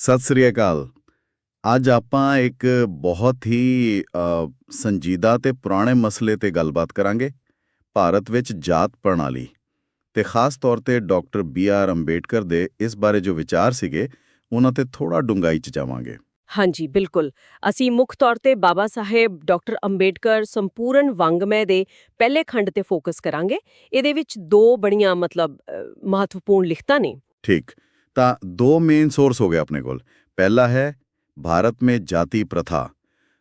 ਸਤਿ ਸ੍ਰੀ ਅਕਾਲ। ਅੱਜ ਆਪਾਂ ਇੱਕ ਬਹੁਤ ਹੀ ਸੰਜੀਦਾ ਤੇ ਪੁਰਾਣੇ ਮਸਲੇ ਤੇ ਗੱਲਬਾਤ ਕਰਾਂਗੇ ਭਾਰਤ ਵਿੱਚ ਜਾਤ ਪ੍ਰਣਾਲੀ। ਤੇ ਖਾਸ ਤੌਰ ਤੇ ਡਾਕਟਰ ਬੀ ਆਰ ਅੰਬੇਡਕਰ ਦੇ ਇਸ ਬਾਰੇ ਜੋ ਵਿਚਾਰ ਸੀਗੇ ਉਹਨਾਂ ਤੇ ਥੋੜਾ ਡੂੰਘਾਈ ਚ ਜਾਵਾਂਗੇ। ਹਾਂਜੀ ਬਿਲਕੁਲ। ਅਸੀਂ ਮੁੱਖ ਤੌਰ ਤੇ ਬਾਬਾ ਸਾਹਿਬ ਡਾਕਟਰ ਅੰਬੇਡਕਰ ਸੰਪੂਰਨ ਵੰਗਮੈ ਦੇ ਪਹਿਲੇ ਖੰਡ ਤੇ ਫੋਕਸ ਕਰਾਂਗੇ। ਇਹਦੇ ਵਿੱਚ ਦੋ ਬੜੀਆਂ ਮਤਲਬ ਮਹੱਤਵਪੂਰਨ ਲਿਖਤਾਂ ਨੇ। ਠੀਕ। ਤਾਂ ਦੋ ਮੇਨ ਸੋਰਸ ਹੋ ਗਏ ਆਪਣੇ ਕੋਲ ਪਹਿਲਾ ਹੈ ਭਾਰਤ में जाति प्रथा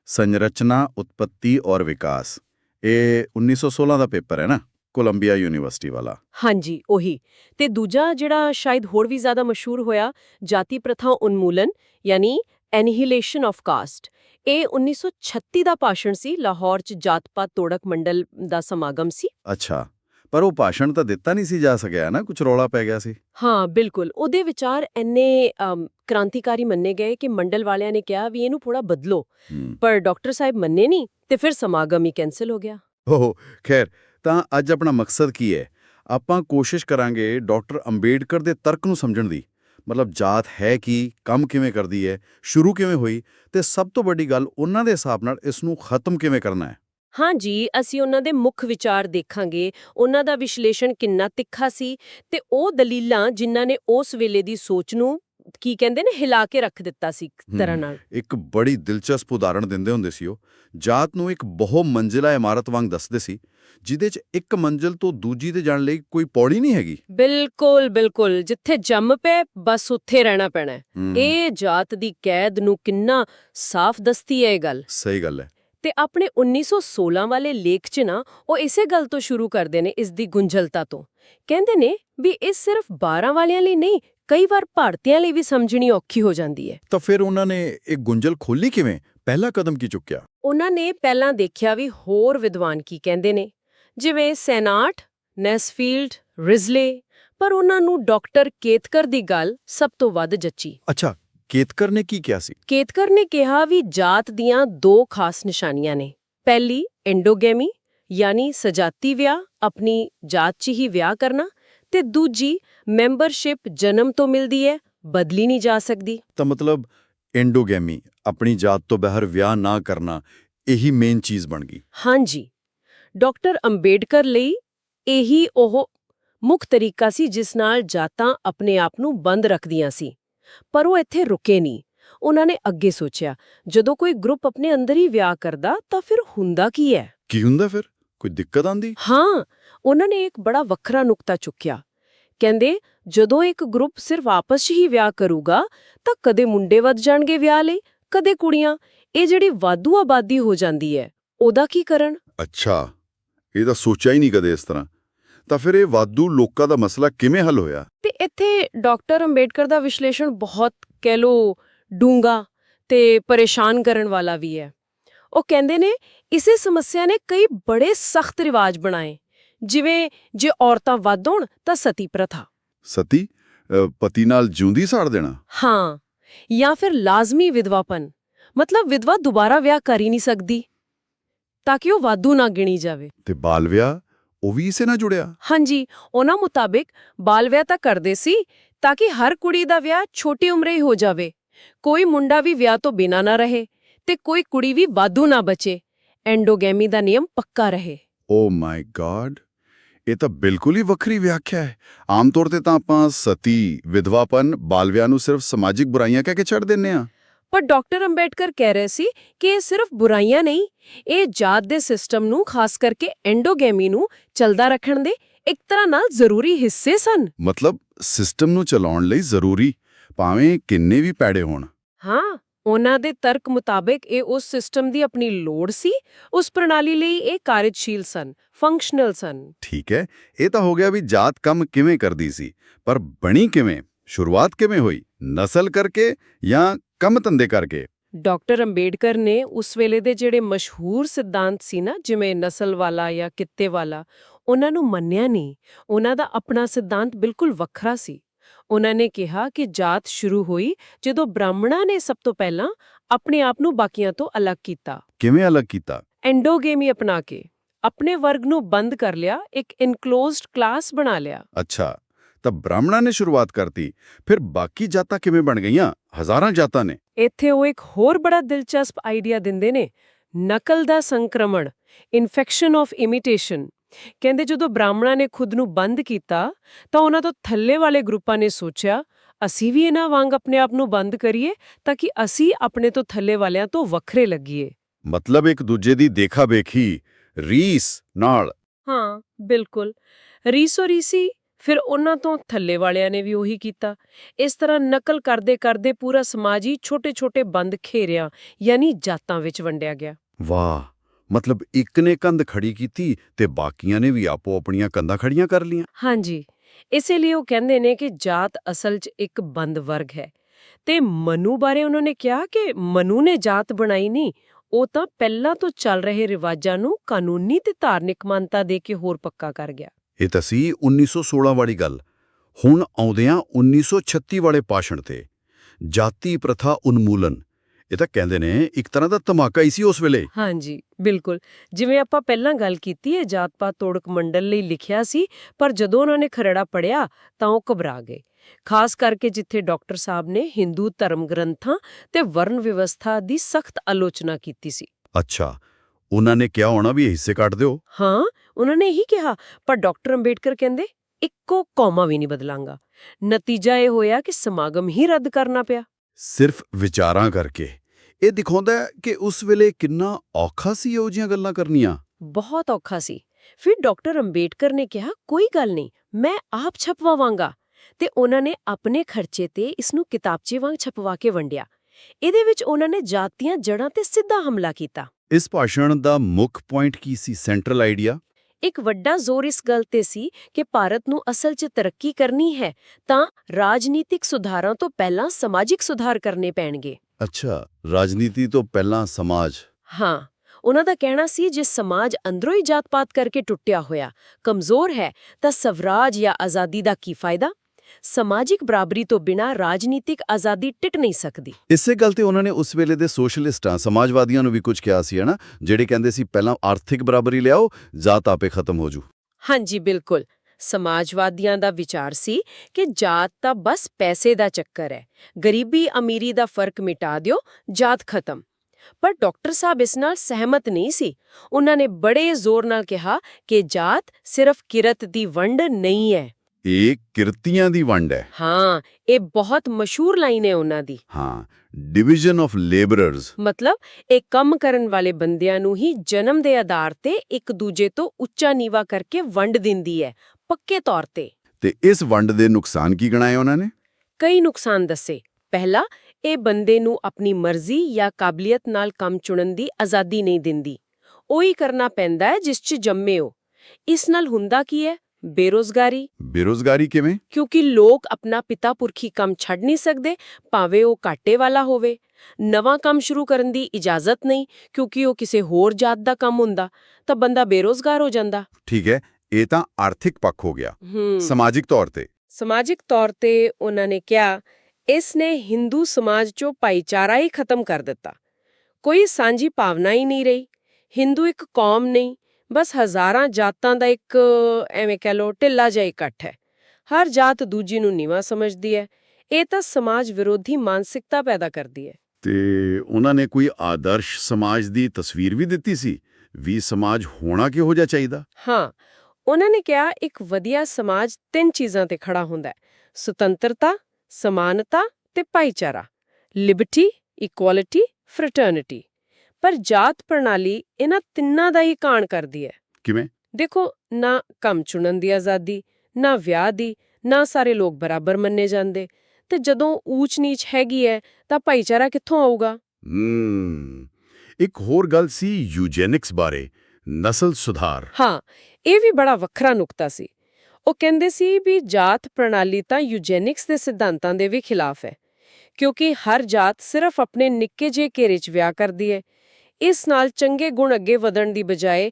संरचना उत्पत्ति और विकास ਇਹ 1916 ਦਾ ਪੇਪਰ ਹੈ ਨਾ ਕੋਲੰਬੀਆ ਯੂਨੀਵਰਸਿਟੀ ਵਾਲਾ ਹਾਂਜੀ ਉਹੀ ਤੇ ਦੂਜਾ ਜਿਹੜਾ ਸ਼ਾਇਦ ਹੋਰ ਵੀ ਜ਼ਿਆਦਾ ਮਸ਼ਹੂਰ ਹੋਇਆ ਜਾਤੀ ਪ੍ਰਥਾ ਉਨਮੂਲਨ ਯਾਨੀ ਐਨੀਹਿਲੇਸ਼ਨ ਆਫ ਕਾਸਟ ਇਹ 1936 ਦਾ ਭਾਸ਼ਣ ਸੀ ਲਾਹੌਰ 'ਚ ਜਾਤ-ਪਾਤ ਤੋੜਕ ਮੰਡਲ ਦਾ ਸਮਾਗਮ ਸੀ ਅੱਛਾ ਪਰ ਉਹ ਭਾਸ਼ਣ ਤਾਂ ਦਿੱਤਾ ਨਹੀਂ ਸੀ ਜਾ ਸਕਿਆ ਨਾ? ਕੁਝ ਰੌਲਾ ਪੈ ਗਿਆ ਸੀ। ਹਾਂ ਬਿਲਕੁਲ। ਉਹਦੇ ਵਿਚਾਰ ਅਮ, ਕ੍ਰਾਂਤੀਕਾਰੀ ਮੰਨੇ ਗਏ ਕਿ ਮੰਡਲ ਵਾਲਿਆਂ ਨੇ ਕਿਹਾ ਵੀ ਇਹਨੂੰ ਥੋੜਾ ਬਦਲੋ। ਹੂੰ। ਪਰ ਡਾਕਟਰ ਸਾਹਿਬ ਮੰਨੇ ਨਹੀਂ ਤੇ ਫਿਰ ਸਮਾਗਮ ਹੀ ਕੈਨਸਲ ਹੋ ਗਿਆ। ਓਹ ਖੈਰ ਤਾਂ ਅੱਜ ਆਪਣਾ ਮਕਸਦ ਕੀ ਹੈ? ਆਪਾਂ ਕੋਸ਼ਿਸ਼ ਕਰਾਂਗੇ ਡਾਕਟਰ ਅੰਬੇਡਕਰ ਦੇ ਤਰਕ ਨੂੰ ਸਮਝਣ ਦੀ। ਮਤਲਬ ਜਾਤ ਹੈ ਕੀ ਕੰਮ ਕਿਵੇਂ ਕਰਦੀ ਹੈ ਸ਼ੁਰੂ ਕਿਵੇਂ ਹੋਈ ਤੇ ਸਭ ਤੋਂ ਵੱਡੀ ਗੱਲ ਉਹਨਾਂ ਦੇ ਹਿਸਾਬ ਨਾਲ ਇਸ ਨੂੰ ਖਤਮ ਕਿਵੇਂ ਕਰਨਾ ਹੈ। ਹਾਂਜੀ ਅਸੀਂ ਉਹਨਾਂ ਦੇ ਮੁੱਖ ਵਿਚਾਰ ਦੇਖਾਂਗੇ ਉਹਨਾਂ ਦਾ ਵਿਸ਼ਲੇਸ਼ਣ ਕਿੰਨਾ ਤਿੱਖਾ ਸੀ ਤੇ ਉਹ ਦਲੀਲਾਂ ਜਿਨ੍ਹਾਂ ਨੇ ਉਸ ਵੇਲੇ ਦੀ ਸੋਚ ਨੂੰ ਕੀ ਕਹਿੰਦੇ ਨੇ ਹਿਲਾ ਕੇ ਰੱਖ ਦਿੱਤਾ ਸੀ ਇੱਕ ਤਰ੍ਹਾਂ। ਨਾਲ। ਇੱਕ ਬੜੀ ਦਿਲਚਸਪ ਉਦਾਹਰਣ ਦਿੰਦੇ ਹੁੰਦੇ ਸੀ ਉਹ। ਜਾਤ ਨੂੰ ਇੱਕ ਬਹੁ ਮੰਜ਼ਿਲਾ ਇਮਾਰਤ ਵਾਂਗ ਦੱਸਦੇ ਸੀ ਜਿਹਦੇ 'ਚ ਇੱਕ ਮੰਜ਼ਿਲ ਤੋਂ ਦੂਜੀ ਤੇ ਜਾਣ ਲਈ ਕੋਈ ਪੌੜੀ ਨਹੀਂ ਹੈਗੀ। ਬਿਲਕੁਲ ਬਿਲਕੁਲ ਜਿੱਥੇ ਜੰਮ ਪਏ ਬਸ ਉੱਥੇ ਰਹਿਣਾ ਪੈਣਾ। ਹੈ। ਇਹ ਜਾਤ ਦੀ ਕੈਦ ਨੂੰ ਕਿੰਨਾ ਸਾਫ਼ ਦਸਤੀ ਹੈ ਇਹ ਗੱਲ। ਸਹੀ ਗੱਲ ਹੈ। ਤੇ ਆਪਣੇ 1916 ਵਾਲੇ ਲੇਖ 'ਚ ਨਾ ਉਹ ਇਸੇ ਗੱਲ ਤੋਂ ਸ਼ੁਰੂ ਕਰਦੇ ਨੇ ਇਸ ਦੀ ਗੁੰਝਲਤਾ ਤੋਂ। ਕਹਿੰਦੇ ਨੇ ਵੀ ਇਹ ਸਿਰਫ 12 ਵਾਲਿਆਂ ਲਈ ਨਹੀਂ ਕਈ ਵਾਰ ਭਾਰਤੀਆਂ ਲਈ ਵੀ ਸਮਝਣੀ ਔਖੀ ਹੋ ਜਾਂਦੀ ਹੈ। ਤਾਂ ਫਿਰ ਉਹਨਾਂ ਨੇ ਇਹ ਗੁੰਝਲ ਖੋਲੀ ਕਿਵੇਂ? ਪਹਿਲਾ ਕਦਮ ਕੀ ਚੁੱਕਿਆ? ਉਹਨਾਂ ਨੇ ਪਹਿਲਾਂ ਦੇਖਿਆ ਵੀ ਹੋਰ ਵਿਦਵਾਨ ਕੀ ਕਹਿੰਦੇ ਨੇ ਜਿਵੇਂ ਸੈਨਾਟ ਨੈਸਫੀਲਡ ਰਿਜ਼ਲੇ ਪਰ ਉਹਨਾਂ ਨੂੰ ਡਾਕਟਰ ਕੇਤਕਰ ਦੀ ਗੱਲ ਸਭ ਤੋਂ ਵੱਧ ਜੱਚੀ। ਅੱਛਾ ਕੇਤਕਰ ਨੇ ਕੀ ਕਿਹਾ ਸੀ? ਕੇਤਕਰ ਨੇ ਕਿਹਾ ਵੀ ਜਾਤ ਦੀਆਂ ਦੋ ਖਾਸ ਨਿਸ਼ਾਨੀਆਂ ਨੇ। ਪਹਿਲੀ ਐਂਡੋਗੈਮੀ ਯਾਨੀ ਸਜਾਤੀ ਵਿਆਹ ਆਪਣੀ ਜਾਤ 'ਚ ਹੀ ਵਿਆਹ ਕਰਨਾ ਤੇ ਦੂਜੀ ਮੈਂਬਰਸ਼ਿਪ ਜਨਮ ਤੋਂ ਮਿਲਦੀ ਹੈ ਬਦਲੀ ਨਹੀਂ ਜਾ ਸਕਦੀ। ਤਾਂ ਮਤਲਬ ਐਂਡੋਗੈਮੀ ਆਪਣੀ ਜਾਤ ਤੋਂ ਬਾਹਰ ਵਿਆਹ ਨਾ ਕਰਨਾ ਇਹੀ ਮੇਨ ਚੀਜ਼ ਬਣ ਗਈ। ਹਾਂਜੀ। ਡਾਕਟਰ ਅੰਬੇਡਕਰ ਲਈ ਇਹੀ ਉਹ ਮੁੱਖ ਤਰੀਕਾ ਸੀ ਜਿਸ ਨਾਲ ਜਾਤਾਂ ਆਪਣੇ ਆਪ ਨੂੰ ਬੰਦ ਰੱਖਦੀਆਂ ਸੀ। ਪਰ ਉਹ ਇੱਥੇ ਰੁਕੇ ਨਹੀਂ। ਉਹਨਾਂ ਨੇ ਅੱਗੇ ਸੋਚਿਆ ਜਦੋਂ ਕੋਈ ਗਰੁੱਪ ਆਪਣੇ ਅੰਦਰ ਹੀ ਵਿਆਹ ਕਰਦਾ ਤਾਂ ਫਿਰ ਹੁੰਦਾ ਕੀ ਹੈ? ਕੀ ਹੁੰਦਾ ਫਿਰ? ਕੋਈ ਦਿੱਕਤ ਆਂਦੀ? ਹਾਂ ਉਹਨਾਂ ਨੇ ਇੱਕ ਬੜਾ ਵੱਖਰਾ ਨੁਕਤਾ ਚੁੱਕਿਆ। ਕਹਿੰਦੇ ਜਦੋਂ ਇੱਕ ਗਰੁੱਪ ਸਿਰਫ ਆਪਸ 'ਚ ਹੀ ਵਿਆਹ ਕਰੂਗਾ ਤਾਂ ਕਦੇ ਮੁੰਡੇ ਵੱਧ ਜਾਣਗੇ ਵਿਆਹ ਲਈ ਕਦੇ ਕੁੜੀਆਂ। ਇਹ ਜਿਹੜੀ ਵਾਧੂ ਆਬਾਦੀ ਹੋ ਜਾਂਦੀ ਹੈ ਉਹਦਾ ਕੀ ਕਰਨ? ਅੱਛਾ ਇਹ ਤਾਂ ਸੋਚਿਆ ਹੀ ਨਹੀਂ ਕਦੇ ਇਸ ਤਰ੍ਹਾਂ। ਤਾਂ ਫਿਰ ਇਹ ਵਾਧੂ ਲੋਕਾਂ ਦਾ ਮਸਲਾ ਕਿਵੇਂ ਹੱਲ ਹੋਇਆ? ਤੇ ਇੱਥੇ ਡਾਕਟਰ ਅੰਬੇਡਕਰ ਦਾ ਵਿਸ਼ਲੇਸ਼ਣ ਬਹੁਤ ਕਹਿ ਲੋ ਡੂੰਗਾ ਤੇ ਪਰੇਸ਼ਾਨ ਕਰਨ ਵਾਲਾ ਵੀ ਹੈ। ਉਹ ਕਹਿੰਦੇ ਨੇ ਇਸੇ ਸਮੱਸਿਆ ਨੇ ਕਈ ਬੜੇ ਸਖਤ ਰਿਵਾਜ ਬਣਾਏ। ਜਿਵੇਂ ਜੇ ਔਰਤਾਂ ਵੱਧ ਹੋਣ ਤਾਂ ਸਤੀ ਪ੍ਰਥਾ। ਸਤੀ? ਪਤੀ ਨਾਲ ਜਿਉਂਦੀ ਸਾੜ ਦੇਣਾ? ਹਾਂ ਜਾਂ ਫਿਰ ਲਾਜ਼ਮੀ ਵਿਧਵਾਪਨ। ਮਤਲਬ ਵਿਧਵਾ ਦੁਬਾਰਾ ਵਿਆਹ ਕਰ ਹੀ ਨਹੀਂ ਸਕਦੀ। ਤਾਂ ਕਿ ਉਹ ਵਾਧੂ ਨਾ ਗਿਣੀ ਜਾਵੇ। ਤੇ ਬਾਲ ਵਿਆਹ? ਉਹ ਵੀ ਇਸੇ ਨਾਲ ਜੁੜਿਆ? ਹਾਂਜੀ ਉਹਨਾਂ ਮੁਤਾਬਿਕ ਬਾਲ ਵਿਆਹ ਤਾਂ ਕਰਦੇ ਸੀ ਤਾਂ ਕਿ ਹਰ ਕੁੜੀ ਦਾ ਵਿਆਹ ਛੋਟੀ ਉਮਰੇ ਹੀ ਹੋ ਜਾਵੇ। ਕੋਈ ਮੁੰਡਾ ਵੀ ਵਿਆਹ ਤੋਂ ਬਿਨਾ ਨਾ ਰਹੇ ਤੇ ਕੋਈ ਕੁੜੀ ਵੀ ਵਾਧੂ ਨਾ ਬਚੇ। ਐਂਡੋਗੈਮੀ ਦਾ ਨਿਯਮ ਪੱਕਾ ਰਹੇ। ਓ ਮਾਈ ਗॉड ਇਹ ਤਾਂ ਬਿਲਕੁਲ ਹੀ ਵੱਖਰੀ ਵਿਆਖਿਆ ਹੈ। ਆਮ ਤੌਰ ਤੇ ਤਾਂ ਆਪਾਂ ਸਤੀ ਵਿਧਵਾਪਨ ਬਾਲ ਵਿਆਹ ਨੂੰ ਸਿਰਫ ਸਮਾਜਿਕ ਬੁਰਾਈਆਂ ਕਹਿ ਕੇ ਛੱਡ ਦਿੰਨੇ ਆ ਪਰ ਡਾਕਟਰ ਅੰਬੇਡਕਰ ਕਹਿ ਰਹੇ ਸੀ ਕਿ ਇਹ ਸਿਰਫ ਬੁਰਾਈਆਂ ਨਹੀਂ ਇਹ ਜਾਤ ਦੇ ਸਿਸਟਮ ਨੂੰ ਖਾਸ ਕਰਕੇ ਐਂਡੋਗੈਮੀ ਨੂੰ ਚਲਦਾ ਰੱਖਣ ਦੇ ਇੱਕ ਤਰ੍ਹਾਂ ਨਾਲ ਜ਼ਰੂਰੀ ਹਿੱਸੇ ਸਨ। ਮਤਲਬ ਸਿਸਟਮ ਨੂੰ ਚਲਾਉਣ ਲਈ ਜ਼ਰੂਰੀ ਭਾਵੇਂ ਕਿੰਨੇ ਵੀ ਪੈੜੇ ਹੋਣ। ਹਾਂ ਉਹਨਾਂ ਦੇ ਤਰਕ ਮੁਤਾਬਕ ਇਹ ਉਸ ਸਿਸਟਮ ਦੀ ਆਪਣੀ ਲੋੜ ਸੀ ਉਸ ਪ੍ਰਣਾਲੀ ਲਈ ਇਹ ਕਾਰਜਸ਼ੀਲ ਸਨ ਫੰਕਸ਼ਨਲ ਸਨ। ਠੀਕ ਹੈ ਇਹ ਤਾਂ ਹੋ ਗਿਆ ਵੀ ਜਾਤ ਕੰਮ ਕਿਵੇਂ ਕਰਦੀ ਸੀ ਪਰ ਬਣੀ ਕਿਵੇਂ ਸ਼ੁਰੂਆਤ ਕਿਵੇਂ ਹੋਈ ਨਸਲ ਕਰਕੇ ਜਾਂ ਕੰਮ ਧੰਦੇ ਕਰਕੇ। ਡਾਕਟਰ ਅੰਬੇਡਕਰ ਨੇ ਉਸ ਵੇਲੇ ਦੇ ਜਿਹੜੇ ਮਸ਼ਹੂਰ ਸਿਧਾਂਤ ਸੀ ਨਾ ਜਿਵੇਂ ਨਸਲ ਵਾਲਾ ਜਾਂ ਕਿੱਤੇ ਵਾਲਾ ਉਹਨਾਂ ਨੂੰ ਮੰਨਿਆ ਨਹੀਂ। ਉਹਨਾਂ ਦਾ ਆਪਣਾ ਸਿਧਾਂਤ ਬਿਲਕੁਲ ਵੱਖਰਾ ਸੀ। ਉਹਨਾਂ ਨੇ ਕਿਹਾ ਕਿ ਜਾਤ ਸ਼ੁਰੂ ਹੋਈ ਜਦੋਂ ਬ੍ਰਾਹਮਣਾਂ ਨੇ ਸਭ ਤੋਂ ਪਹਿਲਾਂ ਆਪਣੇ ਆਪ ਨੂੰ ਬਾਕੀਆਂ ਤੋਂ ਅਲੱਗ ਕੀਤਾ। ਕਿਵੇਂ ਅਲੱਗ ਕੀਤਾ? ਐਂਡੋਗੇਮੀ ਅਪਣਾ ਕੇ ਆਪਣੇ ਵਰਗ ਨੂੰ ਬੰਦ ਕਰ ਲਿਆ ਇੱਕ ਇਨਕਲੋਜ਼ਡ ਕਲਾਸ ਬਣਾ ਲਿਆ। ਅੱਛਾ। ਤਾਂ ਬ੍ਰਾਹਮਣਾਂ ਨੇ ਸ਼ੁਰੂਆਤ ਕਰਤੀ। ਫਿਰ ਬਾਕੀ ਜਾਤਾਂ ਕਿਵੇਂ ਬਣ ਗਈਆਂ? ਹਜ਼ਾਰਾਂ ਜਾਤਾਂ ਨੇ। ਇੱਥੇ ਉਹ ਇੱਕ ਹੋਰ ਬੜਾ ਦਿਲਚਸਪ ਆਈਡੀਆ ਦਿੰਦੇ ਨੇ ਨਕਲ ਦਾ ਸੰਕਰਮਣ ਇਨਫੈਕਸ਼ਨ ਆਫ ਇਮੀਟੇਸ਼ਨ ਕਹਿੰਦੇ ਜਦੋਂ ਬ੍ਰਾਹਮਣਾਂ ਨੇ ਖੁਦ ਨੂੰ ਬੰਦ ਕੀਤਾ ਤਾਂ ਉਹਨਾਂ ਤੋਂ ਥੱਲੇ ਵਾਲੇ ਗਰੁੱਪਾਂ ਨੇ ਸੋਚਿਆ ਅਸੀਂ ਵੀ ਇਹਨਾਂ ਵਾਂਗ ਆਪਣੇ ਆਪ ਨੂੰ ਬੰਦ ਕਰੀਏ ਤਾਂ ਕਿ ਅਸੀਂ ਆਪਣੇ ਤੋਂ ਥੱਲੇ ਵਾਲਿਆਂ ਤੋਂ ਵੱਖਰੇ ਲੱਗੀਏ। ਮਤਲਬ ਇੱਕ ਦੂਜੇ ਦੀ ਦੇਖਾ ਵੇਖੀ ਰੀਸ ਨਾਲ। ਹਾਂ ਬਿਲਕੁਲ। ਰੀਸੋ ਰੀਸੀ ਫਿਰ ਉਹਨਾਂ ਤੋਂ ਥੱਲੇ ਵਾਲਿਆਂ ਨੇ ਵੀ ਉਹੀ ਕੀਤਾ। ਇਸ ਤਰ੍ਹਾਂ ਨਕਲ ਕਰਦੇ ਕਰਦੇ ਪੂਰਾ ਸਮਾਜ ਹੀ ਛੋਟੇ-ਛੋਟੇ ਬੰਦ ਖੇਰਿਆਂ ਯਾਨੀ ਜਾਤਾਂ ਵਿੱਚ ਵੰਡਿਆ ਗਿਆ। ਵਾਹ! ਮਤਲਬ ਇੱਕ ਨੇ ਕੰਧ ਖੜੀ ਕੀਤੀ ਤੇ ਬਾਕੀਆਂ ਨੇ ਵੀ ਆਪੋ ਆਪਣੀਆਂ ਕੰਧਾਂ ਖੜੀਆਂ ਕਰ ਲੀਆਂ ਹਾਂਜੀ। ਇਸੇ ਲਈ ਉਹ ਕਹਿੰਦੇ ਨੇ ਕਿ ਜਾਤ ਅਸਲ 'ਚ ਇੱਕ ਬੰਦ ਵਰਗ ਹੈ। ਤੇ ਮਨੂ ਬਾਰੇ ਉਹਨਾਂ ਨੇ ਕਿਹਾ ਕਿ ਮਨੂ ਨੇ ਜਾਤ ਬਣਾਈ ਨਹੀਂ ਉਹ ਤਾਂ ਪਹਿਲਾਂ ਤੋਂ ਚੱਲ ਰਹੇ ਰਿਵਾਜਾਂ ਨੂੰ ਕਾਨੂੰਨੀ ਤੇ ਧਾਰਮਿਕ ਮਾਨਤਾ ਦੇ ਕੇ ਹੋਰ ਪੱਕਾ ਕਰ ਗਿਆ। ਇਹ ਤਾਂ ਸੀ 1916 ਵਾਲੀ ਗੱਲ। ਹੁਣ ਆਉਂਦਿਆਂ 1936 ਵਾਲੇ ਭਾਸ਼ਣ ਤੇ ਜਾਤੀ ਪ੍ਰਥਾ ਉਨਮੂਲਨ ਇਹ ਤਾਂ ਕਹਿੰਦੇ ਨੇ ਇੱਕ ਤਰ੍ਹਾਂ ਦਾ ਧਮਾਕਾ ਹੀ ਸੀ ਉਸ ਵੇਲੇ। ਹਾਂਜੀ ਬਿਲਕੁਲ। ਜਿਵੇਂ ਆਪਾਂ ਪਹਿਲਾਂ ਗੱਲ ਕੀਤੀ ਹੈ ਜਾਤ-ਪਾਤ ਤੋੜਕ ਮੰਡਲ ਲਈ ਲਿਖਿਆ ਸੀ ਪਰ ਜਦੋਂ ਉਹਨਾਂ ਨੇ ਖਰੜਾ ਪੜਿਆ ਤਾਂ ਉਹ ਘਬਰਾ ਗਏ। ਖਾਸ ਕਰਕੇ ਜਿੱਥੇ ਡਾਕਟਰ ਸਾਹਿਬ ਨੇ ਹਿੰਦੂ ਧਰਮ ਗ੍ਰੰਥਾਂ ਤੇ ਵਰਨ ਵਿਵਸਥਾ ਦੀ ਸਖਤ ਆਲੋਚਨਾ ਕੀਤੀ ਸੀ। ਅੱਛਾ ਉਹਨਾਂ ਨੇ ਕਿਹਾ ਹੋਣਾ ਵੀ ਹਿੱਸੇ ਕੱਟ ਦਿਓ। ਹਾਂ ਉਹਨਾਂ ਨੇ ਇਹੀ ਕਿਹਾ ਪਰ ਡਾਕਟਰ ਅੰਬੇਡਕਰ ਕਹਿੰਦੇ ਇੱਕੋ ਕੌਮਾ ਵੀ ਨਹੀਂ ਬਦਲਾਂਗਾ। ਨਤੀਜਾ ਇਹ ਹੋਇਆ ਕਿ ਸਮਾਗਮ ਹੀ ਰੱਦ ਕਰਨਾ ਪਿਆ। ਸਿਰਫ ਵਿਚਾਰਾਂ ਕਰਕੇ। ਇਹ ਦਿਖਾਉਂਦਾ ਹੈ ਕਿ ਉਸ ਵੇਲੇ ਕਿੰਨਾ ਔਖਾ ਸੀ ਇਹੋ ਜਿਹੀਆਂ ਗੱਲਾਂ ਕਰਨੀਆਂ। ਬਹੁਤ ਔਖਾ ਸੀ। ਫਿਰ ਡਾਕਟਰ ਅੰਬੇਡਕਰ ਨੇ ਕਿਹਾ ਕੋਈ ਗੱਲ ਨਹੀਂ ਮੈਂ ਆਪ ਛਪਵਾਵਾਂਗਾ। ਤੇ ਉਹਨਾਂ ਨੇ ਆਪਣੇ ਖਰਚੇ ਤੇ ਇਸ ਨੂੰ ਕਿਤਾਬਚੇ ਵਾਂਗ ਛਪਵਾ ਕੇ ਵੰਡਿਆ। ਇਹਦੇ ਵਿੱਚ ਉਹਨਾਂ ਨੇ ਜਾਤੀਆਂ ਜੜਾਂ ਤੇ ਸਿੱਧਾ ਹਮਲਾ ਕੀਤਾ। ਇਸ ਭਾਸ਼ਣ ਦਾ ਮੁੱਖ ਪੁਆਇੰਟ ਕੀ ਸੀ? Central idea? ਇੱਕ ਵੱਡਾ ਜ਼ੋਰ ਇਸ ਗੱਲ ਤੇ ਸੀ ਕਿ ਭਾਰਤ ਨੂੰ ਅਸਲ 'ਚ ਤਰੱਕੀ ਕਰਨੀ ਹੈ ਤਾਂ ਰਾਜਨੀਤਿਕ ਸੁਧਾਰਾਂ ਤੋਂ ਪਹਿਲਾਂ ਸਮਾਜਿਕ ਸੁਧਾਰ ਕਰਨੇ ਪੈਣਗੇ। ਅੱਛਾ ਰਾਜਨੀਤੀ ਤੋਂ ਪਹਿਲਾਂ ਸਮਾਜ। ਹਾਂ ਉਹਨਾਂ ਦਾ ਕਹਿਣਾ ਸੀ ਜੇ ਸਮਾਜ ਅੰਦਰੋਂ ਹੀ ਜਾਤ-ਪਾਤ ਕਰਕੇ ਟੁੱਟਿਆ ਹੋਇਆ ਕਮਜ਼ੋਰ ਹੈ ਤਾਂ ਸਵਰਾਜ ਜਾਂ ਆਜ਼ਾਦੀ ਦਾ ਕੀ ਫਾਇਦਾ? ਸਮਾਜਿਕ ਬਰਾਬਰੀ ਤੋਂ ਬਿਨਾਂ ਰਾਜਨੀਤਿਕ ਆਜ਼ਾਦੀ ਟਿਕ ਨਹੀਂ ਸਕਦੀ। ਇਸੇ ਗੱਲ ਤੇ ਉਹਨਾਂ ਨੇ ਉਸ ਵੇਲੇ ਦੇ ਸੋਸ਼ਲਿਸਟਾਂ ਸਮਾਜਵਾਦੀਆਂ ਨੂੰ ਵੀ ਕੁਝ ਕਿਹਾ ਸੀ ਹਨਾ? ਜਿਹੜੇ ਕਹਿੰਦੇ ਸੀ ਪਹਿਲਾਂ ਆਰਥਿਕ ਬਰਾਬਰੀ ਲਿਆਓ ਜਾਤ ਆਪੇ ਖਤਮ ਹੋ ਜੂ। ਹਾਂਜੀ ਬਿਲਕੁਲ। ਸਮਾਜਵਾਦੀਆਂ ਦਾ ਵਿਚਾਰ ਸੀ ਕਿ ਜਾਤ ਤਾਂ ਬਸ ਪੈਸੇ ਦਾ ਚੱਕਰ ਹੈ। ਗਰੀਬੀ ਅਮੀਰੀ ਦਾ ਫ਼ਰਕ ਮਿਟਾ ਦਿਓ ਜਾਤ ਖਤਮ। ਪਰ ਡਾਕਟਰ ਸਾਹਿਬ ਇਸ ਨਾਲ ਸਹਿਮਤ ਨਹੀਂ ਸੀ। ਉਹਨਾਂ ਨੇ ਬੜੇ ਜ਼ੋਰ ਨਾਲ ਕਿਹਾ ਕਿ ਜਾਤ ਸਿਰਫ ਕਿਰਤ ਦੀ ਵੰਡ ਨਹੀਂ ਹੈ। ਇਹ ਕਿਰਤੀਆਂ ਦੀ ਵੰਡ ਹੈ। ਹਾਂ ਇਹ ਬਹੁਤ ਮਸ਼ਹੂਰ ਲਾਈਨ ਹੈ ਉਹਨਾਂ ਦੀ। ਹਾਂ ਡਿਵੀਜ਼ਨ ਆਫ ਲੇਬਰਰਸ ਮਤਲਬ ਇਹ ਕੰਮ ਕਰਨ ਵਾਲੇ ਬੰਦਿਆਂ ਨੂੰ ਹੀ ਜਨਮ ਦੇ ਆਧਾਰ ਤੇ ਇੱਕ ਦੂਜੇ ਤੋਂ ਉੱਚਾ ਨੀਵਾ ਕਰਕੇ ਵੰਡ ਦਿੰਦੀ ਹੈ ਪੱਕੇ ਤੌਰ ਤੇ। ਤੇ ਇਸ ਵੰਡ ਦੇ ਨੁਕਸਾਨ ਕੀ ਗਣਾਏ ਉਹਨਾਂ ਨੇ? ਕਈ ਨੁਕਸਾਨ ਦੱਸੇ। ਪਹਿਲਾ ਇਹ ਬੰਦੇ ਨੂੰ ਆਪਣੀ ਮਰਜ਼ੀ ਜਾਂ ਕਾਬਲੀਅਤ ਨਾਲ ਕੰਮ ਚੁਣਨ ਦੀ ਆਜ਼ਾਦੀ ਨਹੀਂ ਦਿੰਦੀ। ਉਹੀ ਕਰਨਾ ਪੈਂਦਾ ਹੈ ਜਿਸ 'ਚ ਜੰਮੇ ਹੋ। ਇਸ ਨਾਲ ਹੁੰਦਾ ਕੀ ਹੈ? ਬੇਰੋਜ਼ਗਾਰੀ? ਬੇਰੋਜ਼ਗਾਰੀ ਕਿਵੇਂ? ਕਿਉਂਕਿ ਲੋਕ ਆਪਣਾ ਪਿਤਾ ਪੁਰਖੀ ਕੰਮ ਛੱਡ ਨਹੀਂ ਸਕਦੇ ਭਾਵੇਂ ਉਹ ਘਾਟੇ ਵਾਲਾ ਹੋਵੇ। ਨਵਾਂ ਕੰਮ ਸ਼ੁਰੂ ਕਰਨ ਦੀ ਇਜਾਜ਼ਤ ਨਹੀਂ ਕਿਉਂਕਿ ਉਹ ਕਿਸੇ ਹੋਰ ਜਾਤ ਦਾ ਕੰਮ ਹੁੰਦਾ ਤਾਂ ਬੰਦਾ ਬੇਰੋਜ਼ਗਾਰ ਹੋ ਜਾਂਦਾ। ਠੀਕ ਹੈ ਇਹ ਤਾਂ ਆਰਥਿਕ ਪੱਖ ਹੋ ਗਿਆ। ਸਮਾਜਿਕ ਤੌਰ ਤੇ। ਸਮਾਜਿਕ ਤੌਰ ਤੇ ਉਹਨਾਂ ਨੇ ਕਿਹਾ ਇਸ ਨੇ ਹਿੰਦੂ ਸਮਾਜ 'ਚੋਂ ਭਾਈਚਾਰਾ ਹੀ ਖਤਮ ਕਰ ਦਿੱਤਾ। ਕੋਈ ਸਾਂਝੀ ਭਾਵਨਾ ਹੀ ਨਹੀਂ ਰਹੀ। ਹਿੰਦੂ ਇੱਕ ਕੌਮ ਨਹੀਂ ਬਸ ਹਜ਼ਾਰਾਂ ਜਾਤਾਂ ਦਾ ਇੱਕ ਐਵੇਂ ਕਹਿ ਲੋ ਢਿੱਲਾ ਜਿਹਾ ਇਕੱਠ ਹੈ। ਹਰ ਜਾਤ ਦੂਜੀ ਨੂੰ ਨੀਵਾਂ ਸਮਝਦੀ ਹੈ। ਇਹ ਤਾਂ ਸਮਾਜ ਵਿਰੋਧੀ ਮਾਨਸਿਕਤਾ ਪੈਦਾ ਕਰਦੀ ਹੈ। ਤੇ ਉਹਨਾਂ ਨੇ ਕੋਈ ਆਦਰਸ਼ ਸਮਾਜ ਦੀ ਤਸਵੀਰ ਵੀ ਦਿੱਤੀ ਸੀ? ਵੀ ਸਮਾਜ ਹੋਣਾ ਕਿਹੋ ਜਿਹਾ ਚਾਹੀਦਾ? ਹਾਂ ਉਹਨਾਂ ਨੇ ਕਿਹਾ ਇੱਕ ਵਧੀਆ ਸਮਾਜ ਤਿੰਨ ਚੀਜ਼ਾਂ ਤੇ ਖੜਾ ਹੁੰਦਾ ਹੈ। ਸੁਤੰਤਰਤਾ ਸਮਾਨਤਾ ਤੇ ਭਾਈਚਾਰਾ। Liberty equality fraternity. ਪਰ ਜਾਤ ਪ੍ਰਣਾਲੀ ਇਹਨਾਂ ਤਿੰਨਾਂ ਦਾ ਹੀ ਕਾਣ ਕਰਦੀ ਹੈ। ਕਿਵੇਂ? ਦੇਖੋ ਨਾ ਕੰਮ ਚੁਣਨ ਦੀ ਆਜ਼ਾਦੀ ਨਾ ਵਿਆਹ ਦੀ ਨਾ ਸਾਰੇ ਲੋਕ ਬਰਾਬਰ ਮੰਨੇ ਜਾਂਦੇ। ਤੇ ਜਦੋਂ ਊਚ ਨੀਚ ਹੈਗੀ ਹੈ ਤਾਂ ਭਾਈਚਾਰਾ ਕਿੱਥੋਂ ਆਊਗਾ? ਹਮ ਇੱਕ ਹੋਰ ਗੱਲ ਸੀ ਯੂਜੈਨਿਕਸ ਬਾਰੇ ਨਸਲ ਸੁਧਾਰ। ਹਾਂ ਇਹ ਵੀ ਬੜਾ ਵੱਖਰਾ ਨੁਕਤਾ ਸੀ। ਉਹ ਕਹਿੰਦੇ ਸੀ ਵੀ ਜਾਤ ਪ੍ਰਣਾਲੀ ਤਾਂ ਯੂਜੈਨਿਕਸ ਦੇ ਸਿਧਾਂਤਾਂ ਦੇ ਵੀ ਖਿਲਾਫ ਹੈ। ਕਿਉਂਕਿ ਹਰ ਜਾਤ ਸਿਰਫ ਆਪਣੇ ਨਿੱਕੇ ਜਿਹੇ ਘੇਰੇ 'ਚ ਵਿਆਹ ਕਰਦੀ ਹੈ। ਇਸ ਨਾਲ ਚੰਗੇ ਗੁਣ ਅੱਗੇ ਵਧਣ ਦੀ ਬਜਾਏ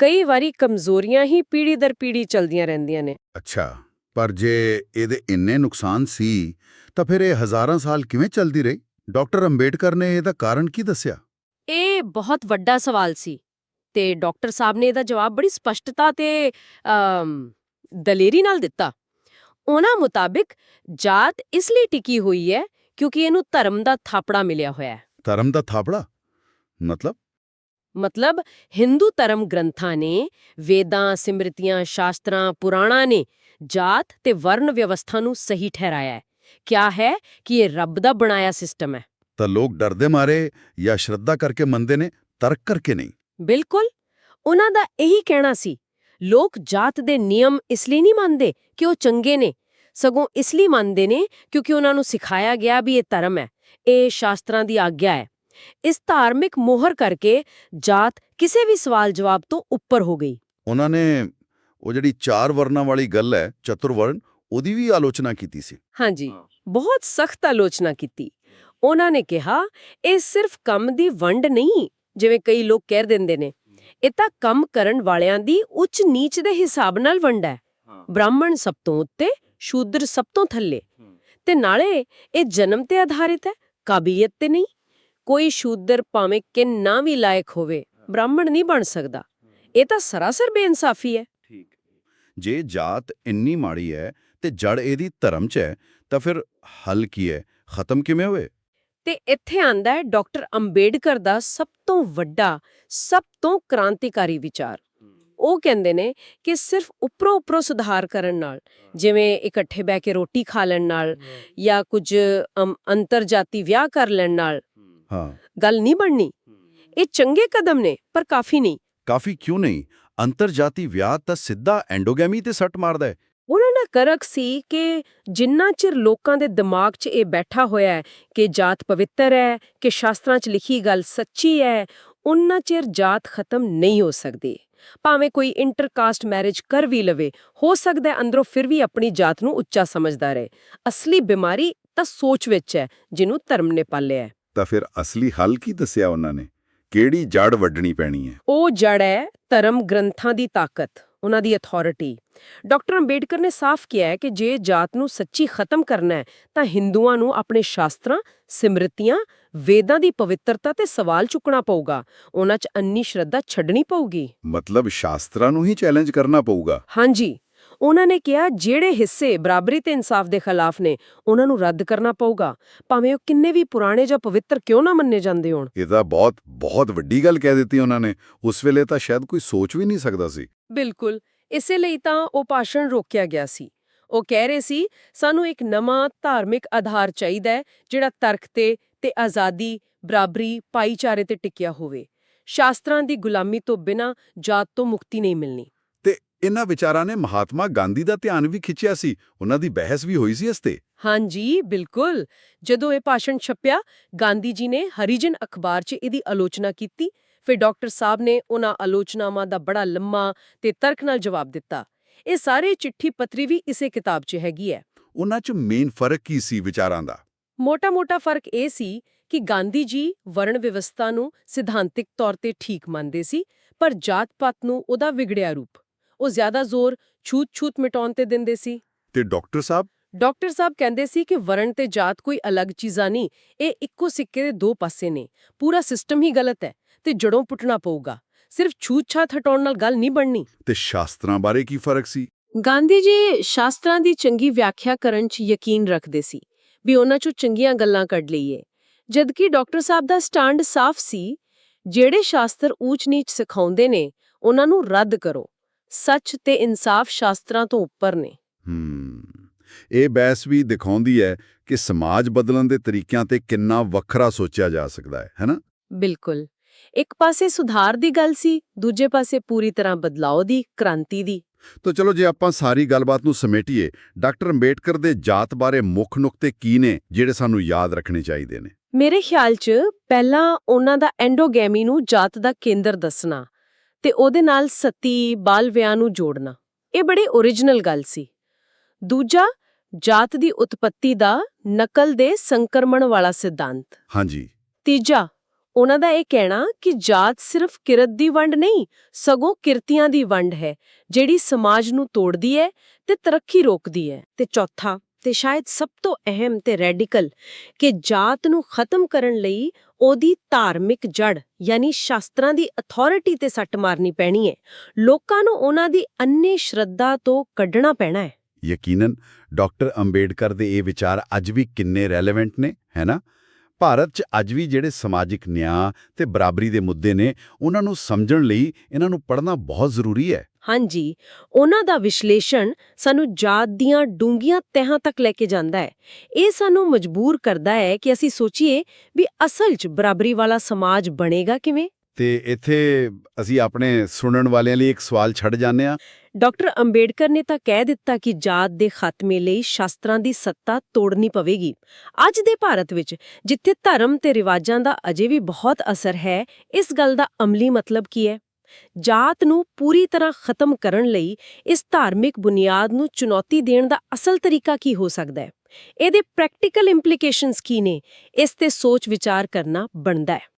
ਕਈ ਵਾਰੀ ਕਮਜ਼ੋਰੀਆਂ ਹੀ ਪੀੜ੍ਹੀ ਦਰ ਪੀੜ੍ਹੀ ਚਲਦੀਆਂ ਰਹਿੰਦੀਆਂ ਨੇ। ਅੱਛਾ ਪਰ ਜੇ ਇਹਦੇ ਇੰਨੇ ਨੁਕਸਾਨ ਸੀ ਤਾਂ ਫਿਰ ਇਹ ਹਜ਼ਾਰਾਂ ਸਾਲ ਕਿਵੇਂ ਚੱਲਦੀ ਰਹੀ? ਡਾਕਟਰ ਅੰਬੇਡਕਰ ਨੇ ਇਹਦਾ ਕਾਰਨ ਕੀ ਦੱਸਿਆ? ਇਹ ਬਹੁਤ ਵੱਡਾ ਸਵਾਲ ਸੀ ਤੇ ਡਾਕਟਰ ਸਾਹਿਬ ਨੇ ਇਹਦਾ ਜਵਾਬ ਬੜੀ ਸਪਸ਼ਟਤਾ ਤੇ ਦਲੇਰੀ ਨਾਲ ਦਿੱਤਾ। ਉਹਨਾਂ ਮੁਤਾਬਿਕ ਜਾਤ ਇਸ ਲਈ ਟਿਕੀ ਹੋਈ ਹੈ ਕਿਉਂਕਿ ਇਹਨੂੰ ਧਰਮ ਦਾ ਥਾਪੜਾ ਮਿਲਿਆ ਹੋਇਆ ਹੈ। ਧਰਮ ਦਾ ਥਾਪੜਾ? ਮਤਲਬ? ਮਤਲਬ ਹਿੰਦੂ ਧਰਮ ਗ੍ਰੰਥਾਂ ਨੇ ਵੇਦਾਂ ਸਿਮਰਤੀਆਂ ਸ਼ਾਸਤਰਾਂ ਪੁਰਾਣਾਂ ਨੇ ਜਾਤ ਤੇ ਵਰਨ ਵਿਵਸਥਾ ਨੂੰ ਸਹੀ ਠਹਿਰਾਇਆ ਹੈ। ਕਿਆ ਹੈ ਕਿ ਇਹ ਰੱਬ ਦਾ ਬਣਾਇਆ ਸਿਸਟਮ ਹੈ। ਤਾਂ ਲੋਕ ਡਰਦੇ ਮਾਰੇ ਜਾਂ ਸ਼ਰਧਾ ਕਰਕੇ ਮੰਨਦੇ ਨੇ ਤਰਕ ਕਰਕੇ ਨਹੀਂ? ਬਿਲਕੁਲ। ਉਹਨਾਂ ਦਾ ਇਹੀ ਕਹਿਣਾ ਸੀ ਲੋਕ ਜਾਤ ਦੇ ਨਿਯਮ ਇਸ ਲਈ ਨਹੀਂ ਮੰਨਦੇ ਕਿ ਉਹ ਚੰਗੇ ਨੇ। ਸਗੋਂ ਇਸ ਲਈ ਮੰਨਦੇ ਨੇ ਕਿਉਂਕਿ ਉਹਨਾਂ ਨੂੰ ਸਿਖਾਇਆ ਗਿਆ ਵੀ ਇਹ ਧਰਮ ਹੈ ਇਹ ਸ਼ਾਸਤਰਾਂ ਦੀ ਆਗਿਆ ਹੈ। ਇਸ ਧਾਰਮਿਕ ਮੋਹਰ ਕਰਕੇ ਜਾਤ ਕਿਸੇ ਵੀ ਸਵਾਲ ਜਵਾਬ ਤੋਂ ਉੱਪਰ ਹੋ ਗਈ। ਉਹਨਾਂ ਨੇ ਉਹ ਜਿਹੜੀ ਚਾਰ ਵਰਨਾਂ ਵਾਲੀ ਗੱਲ ਹੈ ਚਤੁਰਵਰਨ ਉਹਦੀ ਵੀ ਆਲੋਚਨਾ ਕੀਤੀ ਸੀ। ਹਾਂਜੀ ਬਹੁਤ ਸਖਤ ਆਲੋਚਨਾ ਕੀਤੀ। ਉਹਨਾਂ ਨੇ ਕਿਹਾ ਇਹ ਸਿਰਫ ਕੰਮ ਦੀ ਵੰਡ ਨਹੀਂ ਜਿਵੇਂ ਕਈ ਲੋਕ ਕਹਿ ਦਿੰਦੇ ਨੇ। ਇਹ ਤਾਂ ਕੰਮ ਕਰਨ ਵਾਲਿਆਂ ਦੀ ਉੱਚ ਨੀਚ ਦੇ ਹਿਸਾਬ ਨਾਲ ਵੰਡ ਹੈ। ਬ੍ਰਾਹਮਣ ਸਭ ਤੋਂ ਉੱਤੇ ਸ਼ੂਦਰ ਸਭ ਤੋਂ ਥੱਲੇ। ਤੇ ਨਾਲੇ ਇਹ ਜਨਮ ਤੇ ਆਧਾਰਿਤ ਹੈ ਕਾਬਲੀਅਤ ਤੇ ਨਹੀਂ। ਕੋਈ ਸ਼ੂਦਰ ਭਾਵੇਂ ਕਿੰਨਾ ਵੀ ਲਾਇਕ ਹੋਵੇ ਬ੍ਰਾਹਮਣ ਨਹੀਂ ਬਣ ਸਕਦਾ। ਇਹ ਤਾਂ ਸਰਾਸਰ ਬੇਇਨਸਾਫੀ ਹੈ। ਠੀਕ ਜੇ ਜਾਤ ਇੰਨੀ ਮਾੜੀ ਹੈ ਤੇ ਜੜ ਇਹਦੀ ਧਰਮ 'ਚ ਹੈ ਤਾਂ ਫਿਰ ਹੱਲ ਕੀ ਹੈ? ਖਤਮ ਕਿਵੇਂ ਹੋਵੇ ਤੇ ਇੱਥੇ ਆਂਦਾ ਹੈ ਡਾਕਟਰ ਅੰਬੇਡਕਰ ਦਾ ਸਭ ਤੋਂ ਵੱਡਾ ਸਭ ਤੋਂ ਕ੍ਰਾਂਤੀਕਾਰੀ ਵਿਚਾਰ। ਉਹ ਕਹਿੰਦੇ ਨੇ ਕਿ ਸਿਰਫ ਉੱਪਰੋਂ ਉੱਪਰੋਂ ਸੁਧਾਰ ਕਰਨ ਨਾਲ ਜਿਵੇਂ ਇਕੱਠੇ ਬਹਿ ਕੇ ਰੋਟੀ ਖਾ ਲੈਣ ਨਾਲ ਜਾਂ ਕੁਝ ਅੰਤਰਜਾਤੀ ਵਿਆਹ ਕਰ ਲੈਣ ਨਾਲ ਹਾਂ। ਗੱਲ ਨਹੀਂ ਬਣਨੀ। ਇਹ ਚੰਗੇ ਕਦਮ ਨੇ ਪਰ ਕਾਫੀ ਨਹੀਂ। ਕਾਫੀ ਕਿਉਂ ਨਹੀਂ? ਅੰਤਰਜਾਤੀ ਵਿਆਹ ਤਾਂ ਸਿੱਧਾ ਐਂਡੋਗੈਮੀ ਤੇ ਸੱਟ ਮਾਰਦਾ ਹੈ। ਉਹਨਾਂ ਦਾ ਕਰਕ ਸੀ ਕਿ ਜਿੰਨਾ ਚਿਰ ਲੋਕਾਂ ਦੇ ਦਿਮਾਗ 'ਚ ਇਹ ਬੈਠਾ ਹੋਇਆ ਹੈ ਕਿ ਜਾਤ ਪਵਿੱਤਰ ਹੈ ਕਿ ਸ਼ਾਸਤਰਾਂ 'ਚ ਲਿਖੀ ਗੱਲ ਸੱਚੀ ਹੈ ਉਨਾ ਚਿਰ ਜਾਤ ਖਤਮ ਨਹੀਂ ਹੋ ਸਕਦੀ। ਭਾਵੇਂ ਕੋਈ ਇੰਟਰਕਾਸਟ ਮੈਰਿਜ ਕਰ ਵੀ ਲਵੇ ਹੋ ਸਕਦਾ ਅੰਦਰੋਂ ਫਿਰ ਵੀ ਆਪਣੀ ਜਾਤ ਨੂੰ ਉੱਚਾ ਸਮਝਦਾ ਰਹੇ। ਅਸਲੀ ਬਿਮਾਰੀ ਤਾਂ ਸੋਚ ਵਿੱਚ ਹੈ ਜਿਹਨੂੰ ਧਰਮ ਨੇ ਪਾਲਿਆ ਹੈ। ਤਾਂ ਫਿਰ ਅਸਲੀ ਹੱਲ ਕੀ ਦੱਸਿਆ ਉਹਨਾਂ ਨੇ? ਕਿਹੜੀ ਜੜ ਵੱਢਣੀ ਪੈਣੀ ਹੈ? ਉਹ ਜੜ ਹੈ ਧਰਮ ਗ੍ਰੰਥਾਂ ਦੀ ਤਾਕਤ ਉਹਨਾਂ ਦੀ ਅਥਾਰਟੀ ਡਾਕਟਰ ਅੰਬੇਡਕਰ ਨੇ ਸਾਫ਼ ਕਿਹਾ ਹੈ ਕਿ ਜੇ ਜਾਤ ਨੂੰ ਸੱਚੀ ਖਤਮ ਕਰਨਾ ਹੈ ਤਾਂ ਹਿੰਦੂਆਂ ਨੂੰ ਆਪਣੇ ਸ਼ਾਸਤਰਾਂ ਸਿਮਰਤੀਆਂ ਵੇਦਾਂ ਦੀ ਪਵਿੱਤਰਤਾ ਤੇ ਸਵਾਲ ਚੁੱਕਣਾ ਪਊਗਾ। ਉਹਨਾਂ 'ਚ ਅੰਨੀ ਸ਼ਰਧਾ ਛੱਡਣੀ ਪਊਗੀ। ਮਤਲਬ ਸ਼ਾਸਤਰਾਂ ਨੂੰ ਹੀ ਚੈਲੰਜ ਕਰਨਾ ਪਊਗਾ। ਹਾਂਜੀ। ਉਹਨਾਂ ਨੇ ਕਿਹਾ ਜਿਹੜੇ ਹਿੱਸੇ ਬਰਾਬਰੀ ਤੇ ਇਨਸਾਫ ਦੇ ਖਿਲਾਫ ਨੇ ਉਹਨਾਂ ਨੂੰ ਰੱਦ ਕਰਨਾ ਪਊਗਾ। ਭਾਵੇਂ ਉਹ ਕਿੰਨੇ ਵੀ ਪੁਰਾਣੇ ਜਾਂ ਪਵਿੱਤਰ ਕਿਉਂ ਨਾ ਮੰਨੇ ਜਾਂਦੇ ਹੋਣ। ਇਹ ਤਾਂ ਬਹੁਤ ਬਹੁਤ ਵੱਡੀ ਗੱਲ ਕਹਿ ਦਿੱਤੀ ਉਹਨਾਂ ਨੇ। ਉਸ ਵੇਲੇ ਤਾਂ ਸ਼ਾਇਦ ਕੋਈ ਸੋਚ ਵੀ ਨਹੀਂ ਸਕਦਾ ਸੀ। ਬਿਲਕੁਲ। ਇਸੇ ਲਈ ਤਾਂ ਉਹ ਭਾਸ਼ਣ ਰੋਕਿਆ ਗਿਆ ਸੀ। ਉਹ ਕਹਿ ਰਹੇ ਸੀ ਸਾਨੂੰ ਇੱਕ ਨਵਾਂ ਧਾਰਮਿਕ ਆਧਾਰ ਚਾਹੀਦਾ ਹੈ ਜਿਹੜਾ ਤਰਕ ਤੇ ਤੇ ਆਜ਼ਾਦੀ ਬਰਾਬਰੀ ਭਾਈਚਾਰੇ ਤੇ ਟਿਕਿਆ ਹੋਵੇ। ਸ਼ਾਸਤਰਾਂ ਦੀ ਗੁਲਾਮੀ ਤੋਂ ਬਿਨਾਂ ਜਾਤ ਤੋਂ ਮੁਕਤੀ ਨਹੀਂ ਮਿਲਣੀ। ਇਹਨਾਂ ਵਿਚਾਰਾਂ ਨੇ ਮਹਾਤਮਾ ਗਾਂਧੀ ਦਾ ਧਿਆਨ ਵੀ ਖਿੱਚਿਆ ਸੀ। ਉਹਨਾਂ ਦੀ ਬਹਿਸ ਵੀ ਹੋਈ ਸੀ ਇਸ ਤੇ। ਹਾਂਜੀ ਬਿਲਕੁਲ। ਜਦੋਂ ਇਹ ਭਾਸ਼ਣ ਛਪਿਆ ਗਾਂਧੀ ਜੀ ਨੇ ਹਰੀਜਨ ਅਖਬਾਰ 'ਚ ਇਹਦੀ ਆਲੋਚਨਾ ਕੀਤੀ। ਫਿਰ ਡਾਕਟਰ ਸਾਹਿਬ ਨੇ ਉਹਨਾਂ ਆਲੋਚਨਾਵਾਂ ਦਾ ਬੜਾ ਲੰਮਾ ਤੇ ਤਰਕ ਨਾਲ ਜਵਾਬ ਦਿੱਤਾ। ਇਹ ਸਾਰੇ ਚਿੱਠੀ ਪੱਤਰੀ ਵੀ ਇਸੇ ਕਿਤਾਬ 'ਚ ਹੈਗੀ ਹੈ ਉਹਨਾਂ 'ਚ ਮੇਨ ਫ਼ਰਕ ਕੀ ਸੀ ਵਿਚਾਰਾਂ ਦਾ? ਮੋਟਾ-ਮੋਟਾ ਫ਼ਰਕ ਇਹ ਸੀ ਕਿ ਗਾਂਧੀ ਜੀ ਵਰਣ ਵਿਵਸਥਾ ਨੂੰ ਸਿਧਾਂਤਿਕ ਤੌਰ ਤੇ ਠੀਕ ਮੰਨਦੇ ਸੀ ਪਰ ਜਾਤ-ਪਾਤ ਨੂੰ ਉਹਦਾ ਵਿਗੜਿਆ ਰੂਪ। ਉਹ ਜ਼ਿਆਦਾ ਜ਼ੋਰ ਛੂਤ-ਛੂਤ ਮਿਟਾਉਣ ਤੇ ਦਿੰਦੇ ਸੀ। ਤੇ ਡਾਕਟਰ ਸਾਹਿਬ? ਡਾਕਟਰ ਸਾਹਿਬ ਕਹਿੰਦੇ ਸੀ ਕਿ ਵਰਣ ਤੇ ਜਾਤ ਕੋਈ ਅਲੱਗ ਚੀਜ਼ਾਂ ਨਹੀਂ ਇਹ ਇੱਕੋ ਸਿੱਕੇ ਦੇ ਦੋ ਪਾਸੇ ਨੇ। ਪੂਰਾ ਸਿਸਟਮ ਹੀ ਗਲਤ ਹੈ ਤੇ ਜੜੋਂ ਪੁੱਟਣਾ ਪਊਗਾ। ਸਿਰਫ ਛੂਤ-ਛਾਤ ਹਟਾਉਣ ਨਾਲ ਗੱਲ ਨਹੀਂ ਬਣਨੀ। ਤੇ ਸ਼ਾਸਤਰਾਂ ਬਾਰੇ ਕੀ ਫ਼ਰਕ ਸੀ? ਗਾਂਧੀ ਜੀ ਸ਼ਾਸਤਰਾਂ ਦੀ ਚੰਗੀ ਵਿਆਖਿਆ ਕਰਨ 'ਚ ਯਕੀਨ ਰੱਖਦੇ ਸੀ ਵੀ ਉਹਨਾਂ 'ਚੋਂ ਚੰਗੀਆਂ ਗੱਲਾਂ ਕੱਢ ਲਈਏ। ਜਦਕਿ ਡਾਕਟਰ ਸਾਹਿਬ ਦਾ ਸਟੈਂਡ ਸਾਫ਼ ਸੀ ਜਿਹੜੇ ਸ਼ਾਸਤਰ ਊਚ-ਨੀਚ ਸਿਖਾਉਂਦੇ ਨੇ ਉਹਨਾਂ ਨੂੰ ਰੱਦ ਕਰੋ। ਸੱਚ ਤੇ ਇਨਸਾਫ ਸ਼ਾਸਤਰਾਂ ਤੋਂ ਉੱਪਰ ਨੇ। ਇਹ ਬਹਿਸ ਵੀ ਦਿਖਾਉਂਦੀ ਹੈ ਕਿ ਸਮਾਜ ਬਦਲਣ ਦੇ ਤਰੀਕਿਆਂ ਤੇ ਕਿੰਨਾ ਵੱਖਰਾ ਸੋਚਿਆ ਜਾ ਸਕਦਾ ਹੈ ਹੈਨਾ ਬਿਲਕੁਲ। ਇੱਕ ਪਾਸੇ ਸੁਧਾਰ ਦੀ ਗੱਲ ਸੀ ਦੂਜੇ ਪਾਸੇ ਪੂਰੀ ਤਰ੍ਹਾਂ ਬਦਲਾਅ ਦੀ ਕ੍ਰਾਂਤੀ ਦੀ। ਤਾਂ ਚਲੋ ਜੇ ਆਪਾਂ ਸਾਰੀ ਗੱਲਬਾਤ ਨੂੰ ਸਮੇਟੀਏ ਡਾਕਟਰ ਅੰਬੇਡਕਰ ਦੇ ਜਾਤ ਬਾਰੇ ਮੁੱਖ ਨੁਕਤੇ ਕੀ ਨੇ ਜਿਹੜੇ ਸਾਨੂੰ ਯਾਦ ਰੱਖਣੇ ਚਾਹੀਦੇ ਨੇ? ਮੇਰੇ ਖਿਆਲ 'ਚ ਪਹਿਲਾਂ ਉਹਨਾਂ ਦਾ ਐਂਡੋਗੈਮੀ ਨੂੰ ਜਾਤ ਦਾ ਕੇਂਦਰ ਦੱਸਣਾ ਤੇ ਉਹਦੇ ਨਾਲ ਸਤੀ ਬਾਲ ਵਿਆਹ ਨੂੰ ਜੋੜਨਾ। ਇਹ ਬੜੀ ਓਰੀਜਨਲ ਗੱਲ ਸੀ। ਦੂਜਾ ਜਾਤ ਦੀ ਉਤਪਤੀ ਦਾ ਨਕਲ ਦੇ ਸੰਕਰਮਣ ਵਾਲਾ ਸਿਧਾਂਤ। ਹਾਂਜੀ। ਤੀਜਾ ਉਹਨਾਂ ਦਾ ਇਹ ਕਹਿਣਾ ਕਿ ਜਾਤ ਸਿਰਫ ਕਿਰਤ ਦੀ ਵੰਡ ਨਹੀਂ ਸਗੋਂ ਕਿਰਤੀਆਂ ਦੀ ਵੰਡ ਹੈ ਜਿਹੜੀ ਸਮਾਜ ਨੂੰ ਤੋੜਦੀ ਹੈ ਤੇ ਤਰੱਕੀ ਰੋਕਦੀ ਹੈ। ਤੇ ਚੌਥਾ ਤੇ ਸ਼ਾਇਦ ਸਭ ਤੋਂ ਅਹਿਮ ਤੇ ਰੈਡੀਕਲ ਕਿ ਜਾਤ ਨੂੰ ਖਤਮ ਕਰਨ ਲਈ ਉਹਦੀ ਧਾਰਮਿਕ ਜੜ ਯਾਨੀ ਸ਼ਾਸਤਰਾਂ ਦੀ ਅਥਾਰਟੀ ਤੇ ਸੱਟ ਮਾਰਨੀ ਪੈਣੀ ਹੈ। ਲੋਕਾਂ ਨੂੰ ਉਹਨਾਂ ਦੀ ਅੰਨੇ ਸ਼ਰਧਾ ਤੋਂ ਕੱਢਣਾ ਪੈਣਾ ਹੈ। ਯਕੀਨਨ, ਡਾਕਟਰ ਅੰਬੇਡਕਰ ਦੇ ਇਹ ਵਿਚਾਰ ਅੱਜ ਵੀ ਕਿੰਨੇ ਰੈਲੇਵੈਂਟ ਨੇ, ਹੈ ਨਾ? ਭਾਰਤ 'ਚ ਅੱਜ ਵੀ ਜਿਹੜੇ ਸਮਾਜਿਕ ਨਿਆਂ ਤੇ ਬਰਾਬਰੀ ਦੇ ਮੁੱਦੇ ਨੇ, ਉਹਨਾਂ ਨੂੰ ਸਮਝਣ ਲਈ ਇਹਨਾਂ ਨੂੰ ਪੜ੍ਹਨਾ ਬਹੁਤ ਜ਼ਰੂਰੀ ਹੈ। ਹਾਂਜੀ ਉਹਨਾਂ ਦਾ ਵਿਸ਼ਲੇਸ਼ਣ ਸਾਨੂੰ ਜਾਤ ਦੀਆਂ ਡੂੰਘੀਆਂ ਤਹਿਾਂ ਤੱਕ ਲੈ ਕੇ ਜਾਂਦਾ ਹੈ। ਇਹ ਸਾਨੂੰ ਮਜਬੂਰ ਕਰਦਾ ਹੈ ਕਿ ਅਸੀਂ ਸੋਚੀਏ ਵੀ ਅਸਲ 'ਚ ਬਰਾਬਰੀ ਵਾਲਾ ਸਮਾਜ ਬਣੇਗਾ ਕਿਵੇਂ। ਤੇ ਇੱਥੇ ਅਸੀਂ ਆਪਣੇ ਸੁਣਨ ਵਾਲਿਆਂ ਲਈ ਇੱਕ ਸਵਾਲ ਛੱਡ ਜਾਂਦੇ ਆ ਡਾਕਟਰ ਅੰਬੇਡਕਰ ਨੇ ਤਾਂ ਕਹਿ ਦਿੱਤਾ ਕਿ ਜਾਤ ਦੇ ਖਾਤਮੇ ਲਈ ਸ਼ਾਸਤਰਾਂ ਦੀ ਸੱਤਾ ਤੋੜਨੀ ਪਵੇਗੀ। ਅੱਜ ਦੇ ਭਾਰਤ ਵਿੱਚ ਜਿੱਥੇ ਧਰਮ ਤੇ ਰਿਵਾਜਾਂ ਦਾ ਅਜੇ ਵੀ ਬਹੁਤ ਅਸਰ ਹੈ ਇਸ ਗੱਲ ਦਾ ਅਮਲੀ ਮਤਲਬ ਕੀ ਹੈ? ਜਾਤ ਨੂੰ ਪੂਰੀ ਤਰ੍ਹਾਂ ਖਤਮ ਕਰਨ ਲਈ ਇਸ ਧਾਰਮਿਕ ਬੁਨਿਆਦ ਨੂੰ ਚੁਣੌਤੀ ਦੇਣ ਦਾ ਅਸਲ ਤਰੀਕਾ ਕੀ ਹੋ ਸਕਦਾ ਹੈ? ਇਹਦੇ ਪ੍ਰੈਕਟੀਕਲ ਇੰਪਲੀਕੇਸ਼ਨਸ ਕੀ ਨੇ? ਇਸ ਤੇ ਸੋਚ ਵਿਚਾਰ ਕਰਨਾ ਬਣਦਾ ਹੈ।